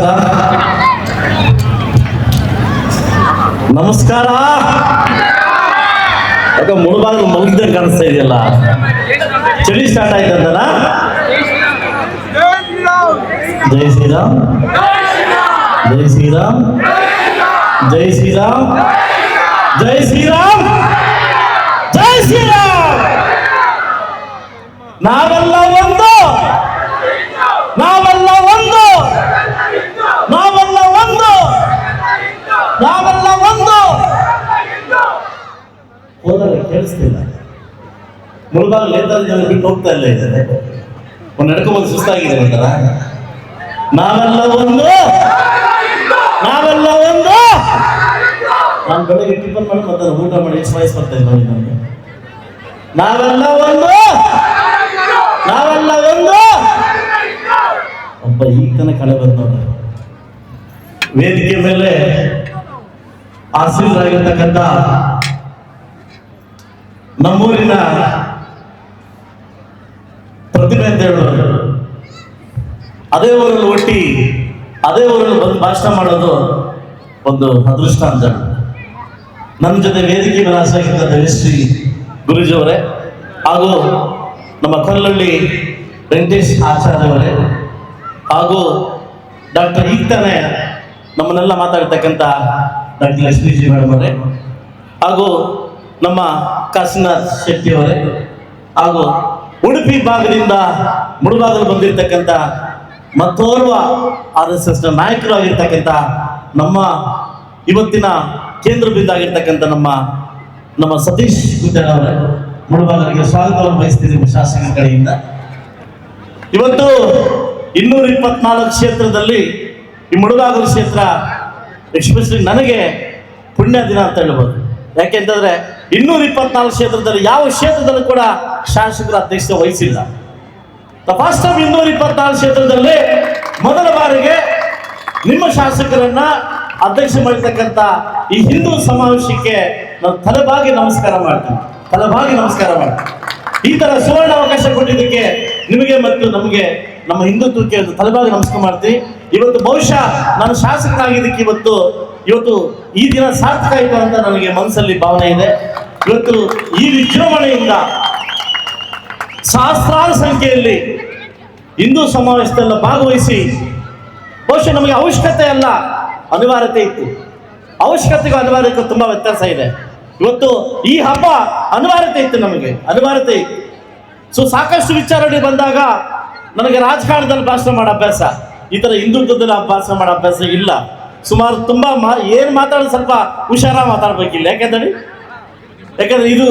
ನಮಸ್ಕಾರ ನಮಸ್ಕಾರ ಯಾಕ ಮುಳುಬಾಗಿಲು ಮಲಗಿದಂಗೆ ಕಾಣಿಸ್ತಾ ಇದೆಯಲ್ಲ ಚಳಿ ಸ್ಟಾರ್ಟ್ ಆಯ್ತಂತನ ಜೈ ಶ್ರೀರಾಮ್ ಜೈ ಶ್ರೀರಾಮ್ ಜೈ ಶ್ರೀರಾಮ್ ಜೈ ಶ್ರೀರಾಮ್ ಜೈ ಶ್ರೀರಾಮ್ ನಾವೆಲ್ಲ ಒಂದು ನಾವೆಲ್ಲ ಒಂದು ನಾವೆಲ್ಲ ಒಂದು ನಾವೆಲ್ಲ ಒಂದು ಹೋದಾಗ ಕೇಳಿಸ್ತಿಲ್ಲ ನೇತಾಜಿ ಜನ ಬಿಟ್ಟು ಹೋಗ್ತಾ ಇಲ್ಲ ಇದ್ದಾರೆ. ನಡ್ಕೊಂಬಂದು ಸುಸ್ತಾಗಿದೆ ಒಂಥರ. ನಾವೆಲ್ಲ ಒಂದು ನಾವೆಲ್ಲ ಒಂದು ನಾನು ಬೆಳಗ್ಗೆ ಟಿಫನ್ ಮಾಡಿ ಬರ್ತಾರೆ ಊಟ ಮಾಡಿ ಎಷ್ಟು ವಯಸ್ಸು ಬರ್ತಾ ಇಲ್ಲ ನನಗೆ ನಾವೆಲ್ಲ ಒಂದು ನಾವೆಲ್ಲ ಒಂದು ಒಬ್ಬ ಈಗ ತನಕ ಕಳೆ ಬಂದ ವೇದಿಕೆ ಮೇಲೆ ಆಸೀನರಾಗಿರ್ತಕ್ಕಂಥ ನಮ್ಮೂರಿನ ಪ್ರತಿಭೆ ಅಂತ ಹೇಳೋದು ಅದೇ ಊರಲ್ಲಿ ಒಟ್ಟಿ, ಅದೇ ಊರಲ್ಲಿ ಬಂದು ಭಾಷಣ ಮಾಡೋದು ಒಂದು ಅದೃಷ್ಟ ಅಂತ. ನನ್ನ ಜೊತೆ ವೇದಿಕೆ ಆಸಕ್ತ ಶ್ರೀ ಗುರುಜಿ ಅವರೇ ಹಾಗೂ ನಮ್ಮ ಕಲ್ಲಳ್ಳಿ ವೆಂಕಟೇಶ್ ಆಚಾರ್ಯ ಅವರೇ ಹಾಗೂ ಡಾಕ್ಟರ್ ಈಗ ನಮ್ಮನ್ನೆಲ್ಲ ಮಾತಾಡ್ತಕ್ಕಂಥ ಡಾಕ್ಟರ್ ಲಕ್ಷ್ಮೀಜಿ ಮೇಡಮ್ ಅವರೇ, ಹಾಗೂ ನಮ್ಮ ಕಾಶಿನಾಥ್ ಶೆಟ್ಟಿ ಅವರೇ ಹಾಗೂ ಉಡುಪಿ ಭಾಗದಿಂದ ಮುಳುಬಾಗಲು ಬಂದಿರತಕ್ಕಂಥ ಮತ್ತೋರ್ವ ಆರ್ ಎಸ್ ನಾಯಕರು ಆಗಿರ್ತಕ್ಕಂಥ ನಮ್ಮ ಇವತ್ತಿನ ಕೇಂದ್ರ ಬಿಂದಾಗಿರ್ತಕ್ಕಂಥ ನಮ್ಮ ನಮ್ಮ ಸತೀಶ್ ಅವರೇ. ಮುಳುಬಾಗಲಿಗೆ ಸ್ವಾಗತವನ್ನು ಬಯಸ್ತಿದ್ದೀವಿ ಶಾಸಕರ ಕಡೆಯಿಂದ. ಇವತ್ತು ಇನ್ನೂರ ಇಪ್ಪತ್ನಾಲ್ಕು ಕ್ಷೇತ್ರದಲ್ಲಿ ಈ ಮುಳುಬಾಗಲು ಕ್ಷೇತ್ರ ಎಕ್ಸ್ಪೆಷಲಿ ನನಗೆ ಪುಣ್ಯ ದಿನ ಅಂತ ಹೇಳ್ಬೋದು. ಯಾಕೆಂತಂದ್ರೆ ಇನ್ನೂರ ಇಪ್ಪತ್ನಾಲ್ಕು ಕ್ಷೇತ್ರದಲ್ಲಿ ಯಾವ ಕ್ಷೇತ್ರದಲ್ಲೂ ಕೂಡ ಶಾಸಕರ ಅಧ್ಯಕ್ಷತೆ ವಹಿಸಿಲ್ಲ. ಫಸ್ಟ್ ಟೈಮ್ ಇನ್ನೂರ ಇಪ್ಪತ್ನಾಲ್ಕು ಕ್ಷೇತ್ರದಲ್ಲಿ ಮೊದಲ ಬಾರಿಗೆ ನಿಮ್ಮ ಶಾಸಕರನ್ನ ಅಧ್ಯಕ್ಷ ಮಾಡಿರ್ತಕ್ಕಂಥ ಈ ಹಿಂದೂ ಸಮಾವೇಶಕ್ಕೆ ನಾನು ತಲೆಬಾಗಿ ನಮಸ್ಕಾರ ಮಾಡ್ತೀನಿ. ತಲೆಬಾಗಿ ನಮಸ್ಕಾರ ಮಾಡ್ತೀನಿ. ಈ ತರ ಸುವರ್ಣ ಅವಕಾಶ ಕೊಟ್ಟಿದ್ದಕ್ಕೆ ನಿಮಗೆ ಮತ್ತು ನಮಗೆ ನಮ್ಮ ಹಿಂದುತ್ವಕ್ಕೆ ತಲೆಬಾಗಿ ನಮಸ್ಕಾರ ಮಾಡ್ತೀನಿ. ಇವತ್ತು ಬಹುಶಃ ನಾನು ಶಾಸಕನಾಗಿದ್ದಕ್ಕೆ ಇವತ್ತು ಇವತ್ತು ಈ ದಿನ ಸಾರ್ಥಕ ಆಯಿತು ಅಂತ ನನಗೆ ಮನಸ್ಸಲ್ಲಿ ಭಾವನೆ ಇದೆ. ಇವತ್ತು ಈ ವಿಜೃಂಭಣೆಯಿಂದ ಸಹಸ್ರಾರು ಸಂಖ್ಯೆಯಲ್ಲಿ ಹಿಂದೂ ಸಮಾವೇಶದಲ್ಲ ಭಾಗವಹಿಸಿ, ಬಹುಶಃ ನಮಗೆ ಅವಶ್ಯಕತೆ ಅಲ್ಲ, ಅನಿವಾರ್ಯತೆ ಇತ್ತು. ಅವಶ್ಯಕತೆಗೂ ಅನಿವಾರ್ಯಕ್ಕೂ ತುಂಬಾ ವ್ಯತ್ಯಾಸ ಇದೆ. ಇವತ್ತು ಈ ಹಬ್ಬ ಅನಿವಾರ್ಯತೆ ಇತ್ತು ನಮಗೆ, ಅನಿವಾರ್ಯತೆ ಇತ್ತು. ಸೊ ಸಾಕಷ್ಟು ವಿಚಾರಣೆ ಬಂದಾಗ ನನಗೆ ರಾಜಕಾರಣದಲ್ಲಿ ಭಾಷಣ ಮಾಡೋ ಅಭ್ಯಾಸ, ಈ ಥರ ಹಿಂದುತ್ವದಲ್ಲಿ ಭಾಷಣ ಮಾಡೋ ಅಭ್ಯಾಸ ಇಲ್ಲ. ಸುಮಾರು ತುಂಬಾ ಮಾ ಏನು ಮಾತಾಡೋದು ಸ್ವಲ್ಪ ಹುಷಾರಾಗಿ ಮಾತಾಡ್ಬೇಕಿಲ್ಲ. ಯಾಕೆಂದ್ರೆ ಯಾಕಂದ್ರೆ ಇದು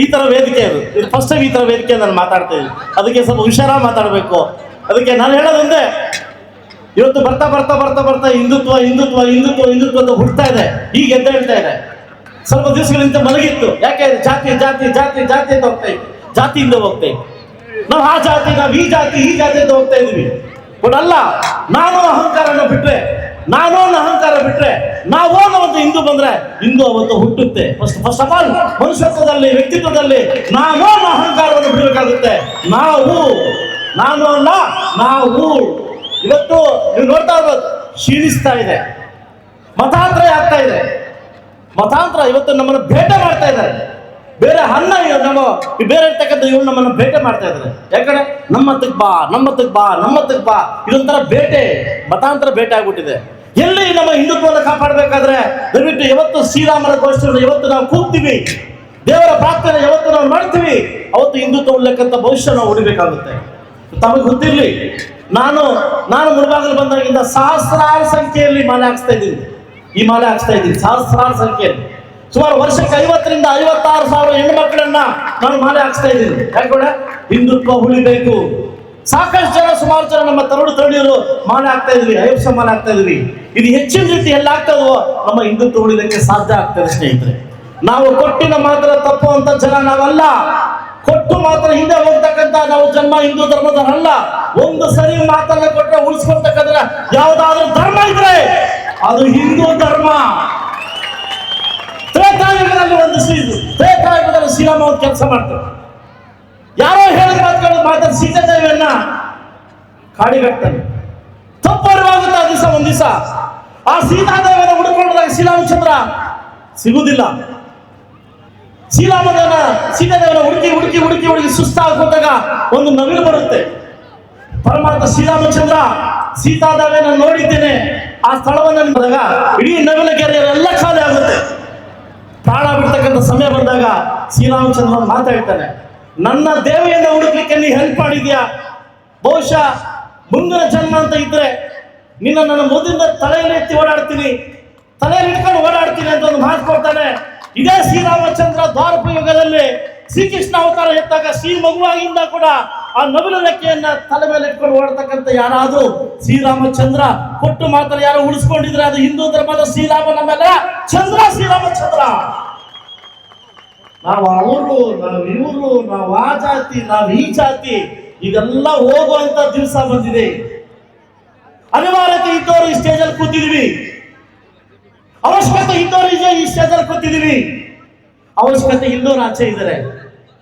ಈ ತರ ವೇದಿಕೆ ಅದು. ಇದು ಫಸ್ಟ್ ಟೈಮ್ ಈ ತರ ವೇದಿಕೆ ನಾನು ಮಾತಾಡ್ತಾ ಇದ್ದೀನಿ. ಅದಕ್ಕೆ ಸ್ವಲ್ಪ ಹುಷಾರಾಗಿ ಮಾತಾಡಬೇಕು. ಅದಕ್ಕೆ ನಾನು ಹೇಳೋದಂದೆ ಇವತ್ತು ಬರ್ತಾ ಬರ್ತಾ ಬರ್ತಾ ಬರ್ತಾ ಹಿಂದುತ್ವ ಹಿಂದುತ್ವ ಹಿಂದುತ್ವ ಹಿಂದುತ್ವ ಅಂತ ಹುಡ್ತಾ ಇದೆ. ಈಗ ಎದ್ದ ಹೇಳ್ತಾ ಇದೆ. ಸ್ವಲ್ಪ ದಿವಸಗಳಿಂದ ಮಲಗಿತ್ತು. ಯಾಕೆ? ಜಾತಿ ಜಾತಿ ಜಾತಿ ಜಾತಿ ಅಂತ ಹೋಗ್ತಾ ಇತ್ತು. ಜಾತಿಯಿಂದ ಹೋಗ್ತಾ ಇತ್ತು. ನಾವು ಆ ಜಾತಿ, ನಾವು ಈ ಜಾತಿ ಈ ಜಾತಿ ಅಂತ ಹೋಗ್ತಾ ಇದ್ವಿ ಬಟ್ ಅಲ್ಲ, ನಾನು ಅಹಂಕಾರನ ಬಿಟ್ರೆ ನಾನು ಅಹಂಕಾರ ಬಿಟ್ರೆ, ನಾವು ಒಂದು ಹಿಂದೂ ಬಂದ್ರೆ ಹಿಂದೂ ಅವತ್ತು ಹುಟ್ಟುತ್ತೆ. ಫಸ್ಟ್ ಫಸ್ಟ್ ಆಫ್ ಆಲ್ ಮನುಷ್ಯತ್ವದಲ್ಲಿ, ವ್ಯಕ್ತಿತ್ವದಲ್ಲಿ ನಾನು ಅಹಂಕಾರವನ್ನು ಬಿಡಬೇಕಾಗುತ್ತೆ. ನಾವು, ನಾನು ಅಲ್ಲ, ನಾವು. ಇವತ್ತು ನೀವು ನೋಡ್ತಾ ಇರ್ಬೋದು, ಕ್ಷೀಣಿಸ್ತಾ ಇದೆ. ಮತಾಂತರ ಆಗ್ತಾ ಇದೆ. ಮತಾಂತರ ಇವತ್ತು ನಮ್ಮನ್ನು ಭೇಟೆ ಮಾಡ್ತಾ ಇದ್ದಾರೆ. ಬೇರೆ ಅನ್ನ ನಮ್ಮ ಬೇರೆ ಇರ್ತಕ್ಕಂಥ ಇವ್ರು ನಮ್ಮನ್ನು ಬೇಟೆ ಮಾಡ್ತಾ ಇದ್ದಾರೆ ಯಾಕಂದ್ರೆ ನಮ್ಮತ್ತಕ್ ಬಾ ನಮ್ಮತ್ತಕ್ ಬಾ ನಮ್ಮತ್ತಕ್ ಬಾ, ಇದೊಂಥರ ಬೇಟೆ ಮತಾಂತರ ಬೇಟೆ ಆಗ್ಬಿಟ್ಟಿದೆ. ಎಲ್ಲಿ ನಮ್ಮ ಹಿಂದುತ್ವವನ್ನು ಕಾಪಾಡಬೇಕಾದ್ರೆ, ದಯವಿಟ್ಟು ಯಾವತ್ತು ಶ್ರೀರಾಮನ ಘೋಷಣೆ ಯಾವತ್ತು ನಾವು ಕೂಗ್ತೀವಿ. ದೇವರ ಪ್ರಾರ್ಥನೆ ಯಾವತ್ತು ನಾವು ಮಾಡ್ತೀವಿ. ಅವತ್ತು ಹಿಂದುತ್ವ ಉಳ್ಳಕ್ಕಂಥ ಭವಿಷ್ಯ ನಾವು ಉಳಿಬೇಕಾಗುತ್ತೆ. ತಮಗೆ ಗೊತ್ತಿರಲಿ, ನಾನು ನಾನು ಮುಳುಬಾಗಲು ಬಂದಾಗಿಂದ ಸಹಸ್ರಾರು ಸಂಖ್ಯೆಯಲ್ಲಿ ಮಾಲೆ ಹಾಕ್ಸ್ತಾ ಇದ್ದೀನಿ. ಈ ಮಾಲೆ ಹಾಕ್ಸ್ತಾ ಇದ್ದೀನಿ, ಸಹಸ್ರಾರು ಸಂಖ್ಯೆಯಲ್ಲಿ. ಸುಮಾರು ವರ್ಷಕ್ಕೆ ಐವತ್ತರಿಂದ ಐವತ್ತಾರು ಸಾವಿರ ಹೆಣ್ಣು ಮಕ್ಕಳನ್ನ ನಾನು ಮಾಲೆ ಹಾಕ್ಸ್ತಾ ಇದ್ದೀನಿ. ಯಾಕೆ ಹಿಂದುತ್ವ ಉಳಿಬೇಕು ಸಾಕಷ್ಟು ಜನ, ಸುಮಾರು ಜನ ನಮ್ಮ ತರುಡು ತರುಣಿಯರು ಮಾಲೆ ಆಗ್ತಾ ಇದ್ವಿ ಅಯೋಪ್ಸ ಮಾಲೆ ಆಗ್ತಾ ಇದ್ವಿ ಇದು ಹೆಚ್ಚಿನ ರೀತಿ ಎಲ್ಲ ಆಗ್ತದೋ ನಮ್ಮ ಹಿಂದುತ್ವ ಉಳಿಲಿಕ್ಕೆ ಸಾಧ್ಯ ಆಗ್ತದೆ ಸ್ನೇಹಿತರೆ. ನಾವು ಕೊಟ್ಟಿನ ಮಾತ್ರ ತಪ್ಪು ಅಂತ ಜನ ನಾವಲ್ಲ. ಕೊಟ್ಟು ಮಾತ್ರ ಹಿಂದೆ ಹೋಗ್ತಕ್ಕಂತ ನಾವು ಜನ್ಮ, ಹಿಂದೂ ಧರ್ಮದವರಲ್ಲ ಒಂದು ಸರಿ ಮಾತನ್ನ ಕೊಟ್ಟರೆ ಉಳಿಸ್ಕೊಳ್ತಕ್ಕಂದ್ರೆ ಯಾವ್ದಾದ್ರು ಧರ್ಮ ಇದ್ರೆ ಅದು ಹಿಂದೂ ಧರ್ಮ. ತ್ರೇತಾಯುಗದಲ್ಲಿ ಶ್ರೀರಾಮ ಒಂದು ಕೆಲಸ ಮಾಡ್ತಾರೆ. ಯಾರೋ ಹೇಳಿದ ಮಾತುಗಳು ಮಾತಾಡಿ ಸೀತಾದೇವಿಯನ್ನ ಕಾಡಿಗಟ್ಟಾನೆ ತಪ್ಪು ಅಪೂರ್ವವಾಗುತ್ತೆ ಆ ದಿವಸ, ಒಂದು ದಿವಸ. ಆ ಸೀತಾದೇವನ ಹುಡುಕೊಂಡಾಗ ಶ್ರೀರಾಮಚಂದ್ರ ಸಿಗುವುದಿಲ್ಲ. ಶ್ರೀರಾಮದೇವನ ಸೀತಾದೇವನ ಹುಡುಕಿ ಹುಡುಕಿ ಹುಡುಕಿ ಹುಡುಕಿ ಸುಸ್ತಾಗೋದಾಗ ಒಂದು ನವಿಲು ಬರುತ್ತೆ. ಪರಮಾತ್ಮ ಶ್ರೀರಾಮಚಂದ್ರ ಸೀತಾದೇವನ ನೋಡಿದ್ದೇನೆ. ಆ ಸ್ಥಳವನ್ನು ಇಡೀ ನವಿಲ ಎಲ್ಲ ಖಾಲಿ ಆಗುತ್ತೆ. ಪ್ರಾಣ ಬಿಡ್ತಕ್ಕಂಥ ಸಮಯ ಬಂದಾಗ ಶ್ರೀರಾಮಚಂದ್ರ ಮಾತಾಡ್ತಾನೆ ನನ್ನ ದೇವೆಯನ್ನು ಹುಡುಕ್ಲಿಕ್ಕೆ ನೀ ಹೆಲ್ಪ್ ಮಾಡಿದ್ಯಾ? ಬಹುಶಃ ಮುಂದಿನ ಜನ್ಮ ಅಂತ ಇದ್ರೆ ನಿನ್ನ ನನ್ನ ಮುದಿಂದ ತಲೆಯಲ್ಲಿ ಎತ್ತಿ ಓಡಾಡ್ತೀನಿ, ತಲೆಯಲ್ಲಿ ಇಟ್ಕೊಂಡು ಓಡಾಡ್ತೀನಿ ಅಂತ ಒಂದು ಮಾತು ಕೊಡ್ತಾನೆ. ಇದೇ ಶ್ರೀರಾಮಚಂದ್ರ ದ್ವಾರಪ ಯುಗದಲ್ಲಿ ಶ್ರೀಕೃಷ್ಣ ಅವತಾರ ಎತ್ತಾಗ ಶ್ರೀ ಮಗುವಾಗಿಂದ ಕೂಡ ಆ ನವಿಲು ರೆಕ್ಕೆಯನ್ನ ತಲೆ ಮೇಲೆ ಇಟ್ಕೊಂಡು ಓಡತಕ್ಕಂಥ ಯಾರಾದ್ರೂ ಶ್ರೀರಾಮಚಂದ್ರ, ಕೊಟ್ಟು ಮಾತ್ರ ಯಾರು ಉಳಿಸ್ಕೊಂಡಿದ್ರೆ ಅದು ಹಿಂದೂ ಧರ್ಮದ ಶ್ರೀರಾಮ ನಮ್ಮೆಲ್ಲ ಚಂದ್ರ, ಶ್ರೀರಾಮಚಂದ್ರ. ನಾವು ಅವರು, ನಾವು ಇವರು, ನಾವು ಆ ಜಾತಿ, ನಾವು ಈ ಜಾತಿ ಇದೆಲ್ಲ ಹೋಗುವಂತ ದಿವಸ ಬಂದಿದೆ. ಅನಿವಾರ್ಯತೆ ಇದ್ದವರು ಈ ಸ್ಟೇಜಲ್ಲಿ ಕೂತಿದ್ವಿ ಅವಶ್ಯಕತೆ ಇದ್ದವರು ಇದೆ ಈ ಸ್ಟೇಜಲ್ಲಿ ಕೂತಿದ್ವಿ ಅವಶ್ಯಕತೆ ಇಲ್ಲೋರು ಆಚೆ ಇದ್ದಾರೆ.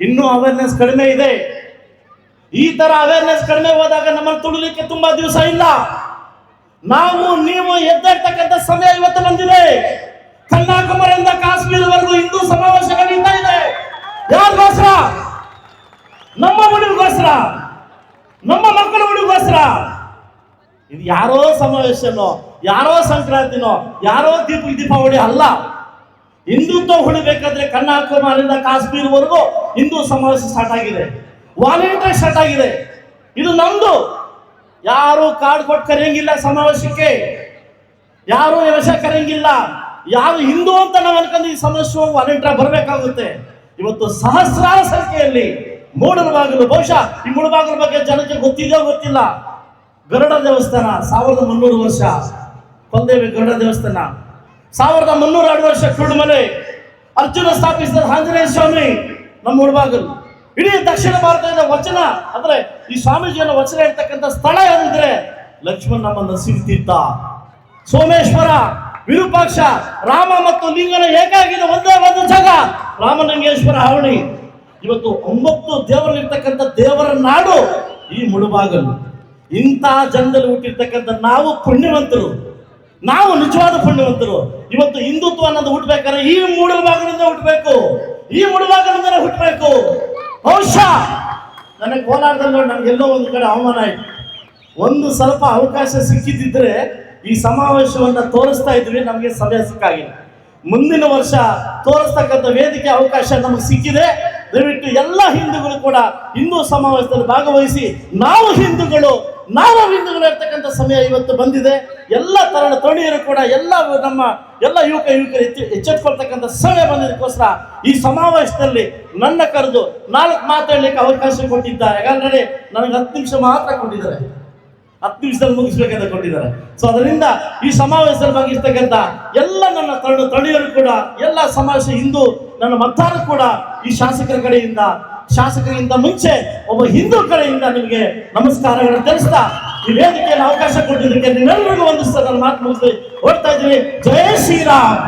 ಇನ್ನೂ ಅವೇರ್ನೆಸ್ ಕಡಿಮೆ ಇದೆ. ಈ ತರ ಅವೇರ್ನೆಸ್ ಕಡಿಮೆ ಹೋದಾಗ ನಮ್ಮನ್ನು ತುಳಿಲಿಕ್ಕೆ ತುಂಬಾ ದಿವಸ ಇಲ್ಲ. ನಾವು, ನೀವು ಎದ್ದಿರ್ತಕ್ಕಂಥ ಸಮಯ ಇವತ್ತು ಬಂದಿದೆ. ಕನ್ಯಾಕುಮಾರಿಯಿಂದ ಕಾಶ್ಮೀರವರೆಗೂ ಹಿಂದೂ ಸಮಾವೇಶ ನಡೀತಾ ಇದೆ. ಯಾರಿಗೋಸ್ಕರ ನಮ್ಮ ಹುಡುಗಿಗೋಸ್ಕರ ನಮ್ಮ ಮಕ್ಕಳ ಹುಡುಗಿಗೋಸ್ಕರ ಇದು ಯಾರೋ ಸಮಾವೇಶನೋ, ಯಾರೋ ಸಂಕ್ರಾಂತಿನೋ, ಯಾರೋ ದೀಪ, ದೀಪಾವಳಿ ಅಲ್ಲ. ಹಿಂದುತ್ವ ಉಳಿಬೇಕಾದ್ರೆ ಕನ್ಯಾಕುಮಾರಿಯಿಂದ ಕಾಶ್ಮೀರವರೆಗೂ ಹಿಂದೂ ಸಮಾವೇಶ ಸ್ಟಾರ್ಟ್ ಆಗಿದೆ. ವಾಲಂಟಿಯರ್ ಸೆಟ್ ಆಗಿದೆ. ಇದು ನಮ್ದು ಯಾರು ಕಾರ್ಡ್ ಕೊಟ್ಟು ಕರೆಯಂಗಿಲ್ಲ ಸಮಾವೇಶಕ್ಕೆ. ಯಾರು ಯಶ ಕರೆಯಂಗಿಲ್ಲ. ಯಾರು ಹಿಂದೂ ಅಂತ ನಾವು ಅನ್ಕೊಂಡು ಈ ಸಮಸ್ಯೆ ವಾಲಂಟಿಯರ್ ಬರಬೇಕಾಗುತ್ತೆ. ಇವತ್ತು ಸಹಸ್ರಾರ ಸಂಖ್ಯೆಯಲ್ಲಿ ಮೂಡಲಬಾಗಿಲು ಬಹುಶಃ ಈ ಮೂಡಬಾಗಿಲ ಬಗ್ಗೆ ಜನಕ್ಕೆ ಗೊತ್ತಿದೆಯೋ ಗೊತ್ತಿಲ್ಲ. ಗರುಡ ದೇವಸ್ಥಾನ, ಸಾವಿರದ ಮುನ್ನೂರು ವರ್ಷ. ಕೊಂದೇವಿ ಗರುಡ ದೇವಸ್ಥಾನ. ಸಾವಿರದ ಮುನ್ನೂರ ಎರಡು ವರ್ಷ ಕುರುಡುಮಲೆ ಅರ್ಜುನ ಸ್ಥಾಪಿಸಿದ ಆಂಜನೇಯ ಸ್ವಾಮಿ, ನಮ್ಮ ಮುಳಬಾಗಲು ಇಡೀ ದಕ್ಷಿಣ ಭಾರತದ ವಚನ, ಅಂದ್ರೆ ಈ ಸ್ವಾಮೀಜಿಯನ್ನು ವಚನ ಇರ್ತಕ್ಕಂಥ ಸ್ಥಳ ಏನಿದ್ರೆ ಲಕ್ಷ್ಮಣ ನಮ್ಮ ನರಸಿಂಹ ಸೋಮೇಶ್ವರ, ವಿರೂಪಾಕ್ಷ, ರಾಮ ಮತ್ತು ಲಿಂಗನ ಏಕಾಗಿದೆ ಒಂದೇ ಒಂದು ಜಾಗ, ರಾಮಲಿಂಗೇಶ್ವರ ಹಾವಳಿ ಇವತ್ತು ಒಂಬತ್ತು ದೇವರಲ್ಲಿರ್ತಕ್ಕಂಥ ದೇವರ ನಾಡು ಈ ಮುಳುಬಾಗಲು. ಇಂಥ ಜನದಲ್ಲಿ ಹುಟ್ಟಿರ್ತಕ್ಕಂಥ ನಾವು ಪುಣ್ಯವಂತರು. ನಾವು ನಿಜವಾದ ಪುಣ್ಯವಂತರು. ಇವತ್ತು ಹಿಂದುತ್ವ ಅನ್ನೋದು ಹುಟ್ಟಬೇಕಾದ್ರೆ ಈ ಮೂಡಲಬಾಗಲಿಂದ ಹುಟ್ಟಬೇಕು ಈ ಮುಳುಬಾಗಲಿಂದ ಹುಟ್ಟಬೇಕು ಬಹುಶಃ ನನಗೆ ಕೋಲಾರದಲ್ಲಿ ನೋಡಿ ನನಗೆ ಎಲ್ಲೋ ಒಂದು ಕಡೆ ಅವಮಾನ ಆಯ್ತು. ಒಂದು ಸ್ವಲ್ಪ ಅವಕಾಶ ಸಿಕ್ಕಿದ್ದಿದ್ರೆ ಈ ಸಮಾವೇಶವನ್ನು ತೋರಿಸ್ತಾ ಇದ್ವಿ, ನಮಗೆ ಸಭೆ ಸಿಕ್ಕಾಗಿಲ್ಲ. ಮುಂದಿನ ವರ್ಷ ತೋರಿಸ್ತಕ್ಕಂಥ ವೇದಿಕೆ ಅವಕಾಶ ನಮಗೆ ಸಿಕ್ಕಿದೆ. ದಯವಿಟ್ಟು ಎಲ್ಲ ಹಿಂದೂಗಳು ಕೂಡ ಹಿಂದೂ ಸಮಾವೇಶದಲ್ಲಿ ಭಾಗವಹಿಸಿ, ನಾವು ಹಿಂದೂಗಳು ನಾವು ಹಿಂದೂಗಳು ಇರ್ತಕ್ಕಂಥ ಸಮಯ ಇವತ್ತು ಬಂದಿದೆ. ಎಲ್ಲ ತರಣ ತರುಣಿಯರು ಕೂಡ ಎಲ್ಲ ನಮ್ಮ ಎಲ್ಲ ಯುವಕ ಯುವಕರು ಹೆಚ್ಚು ಎಚ್ಚೆತ್ಕೊಳ್ತಕ್ಕಂಥ ಸಮಯ ಬಂದಿದ್ದಕ್ಕೋಸ್ಕರ ಈ ಸಮಾವೇಶದಲ್ಲಿ ನನ್ನ ಕರೆದು ನಾಲ್ಕು ಮಾತಾಡ್ಲಿಕ್ಕೆ ಅವಕಾಶ ಕೊಟ್ಟಿದ್ದಾರೆ. ಯಾಕಂದ್ರೆ ನನಗೆ ಹತ್ತು ನಿಮಿಷ ಮಾತ್ರ ಕೊಟ್ಟಿದ್ದಾರೆ. ಹತ್ತು ನಿಮಿಷದಲ್ಲಿ ಮುಗಿಸ್ಬೇಕಂತ ಕೊಟ್ಟಿದ್ದಾರೆ. ಸೊ ಅದರಿಂದ ಈ ಸಮಾವೇಶದಲ್ಲಿ ಭಾಗಿಸ್ತಕ್ಕಂಥ ಎಲ್ಲ ನನ್ನ ತರಣ ತಳಿಯರು ಕೂಡ, ಎಲ್ಲ ಸಮಾವೇಶ ಹಿಂದೂ ನನ್ನ ಮತ್ತಾರು ಕೂಡ ಈ ಶಾಸಕರ ಕಡೆಯಿಂದ, ಶಾಸಕರಿಂದ ಮುಂಚೆ ಒಬ್ಬ ಹಿಂದೂ ಕಡೆಯಿಂದ ನಿಮಗೆ ನಮಸ್ಕಾರಗಳನ್ನು ತಿಳಿಸ್ತಾ ಈ ವೇದಿಕೆಯಲ್ಲಿ ಅವಕಾಶ ಕೊಟ್ಟಿದ್ದಕ್ಕೆ ನಿಮ್ಮೆಲ್ಲರಿಗೂ ಒಂದಿಸ್ತಾ ನನ್ನ ಮಾತು ಮುಗಿಸಿ ಓಡ್ತಾ ಇದ್ದೀವಿ ಜಯ ಶ್ರೀರಾಮ್.